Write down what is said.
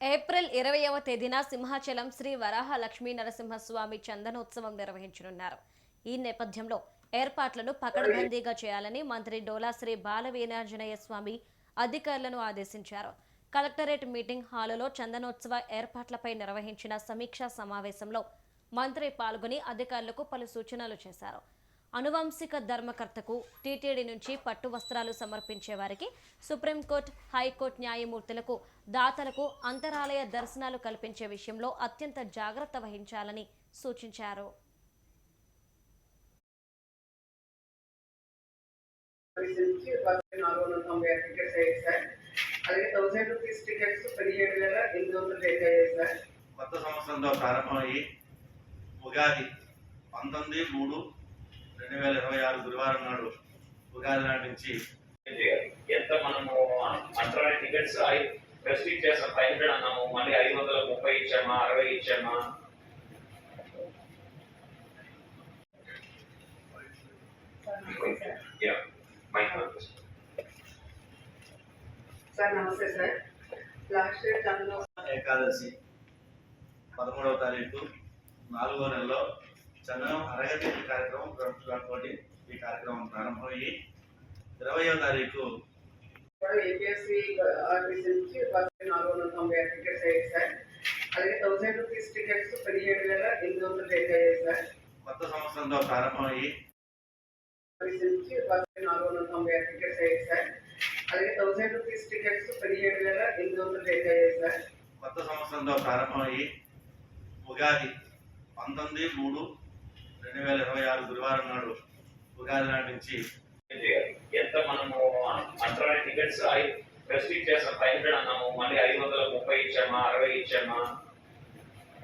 April ఇరవైవ తేదీన సింహాచలం శ్రీ వరాహ లక్ష్మీ నరసింహస్వామి చందనోత్సవం నిర్వహించనున్నారు. ఈ నేపథ్యంలో ఏర్పాట్లను పకడ్బందీగా చేయాలని మంత్రి డోలా శ్రీ బాలవీనాంజనేయ స్వామి అధికారులను ఆదేశించారు. కలెక్టరేట్ మీటింగ్ హాలులో చందనోత్సవ ఏర్పాట్లపై నిర్వహించిన సమీక్షా సమావేశంలో మంత్రి పాల్గొని అధికారులకు పలు సూచనలు చేశారు. అనువంశిక ధర్మకర్తకు టీటీడీ నుంచి పట్టు వస్త్రాలు సమర్పించే వారికి సుప్రీంకోర్టు హైకోర్టు న్యాయమూర్తులకు దాతలకు అంతరాలయ దర్శనాలు కల్పించే విషయంలో అత్యంత జాగ్రత్త వహించాలని సూచించారు. కొత్త ప్రారంభమయ్యి ఉగాది పంతొమ్మిది మూడు రెండు వేల ఇరవై ఆరు గురువారం నాడు ఉగాది నాటి నుంచి. ఎంత మనము అంటరాని టికెట్స్ రెస్ట్రిక్ట్ చేస్తాం. ఫైవ్ హండ్రెడ్ అన్నాము. మళ్ళీ ఐదు వందల ముప్పై ఇచ్చామా? అరవై ఇచ్చామా? సార్ నమస్తే సార్. లాస్ట్ ఇయర్ ఏకాదశి పదమూడవ తారీఖు నాలుగో నెలలో చందనం అరగతి కార్యక్రమం తోటి ఈ కార్యక్రమం ప్రారంభమయ్యి ఇరవయో తారీఖు ఏపీఎస్సి నుంచి నాలుగు వందల తొంభై ఆరు టికెట్స్ అయ్యాయి సార్. అలాగే థౌసండ్ రూపీస్ టికెట్స్ పదిహేడు వేల ఎనిమిది వందలు రేట్ అయ్యాయి సార్. కొత్త సంవత్సరంతో ప్రారంభమయ్యి నుంచి నాలుగు వందల తొంభై ఆరు టికెట్స్ అయ్యాయి సార్. అలాగే థౌసండ్ రూపీస్ టికెట్స్ పదిహేడు వేల ఎనిమిది వందలు రేట్ అయ్యాయి సార్. కొత్త సంవత్సరంతో ప్రారంభమయ్యి ఉగాది పంతొమ్మిది మూడు రెండు వేల ఇరవై ఆరు గురువారం నాడు ఉగాది నాటి నుంచి ఎంత మనము అంటరాని టికెట్స్ రెస్ట్రిక్ట్ చేస్తాం. ఫైవ్ హండ్రెడ్ అన్నాము. మళ్ళీ ఐదు వందల ముప్పై ఇచ్చామా అరవై ఇచ్చామా?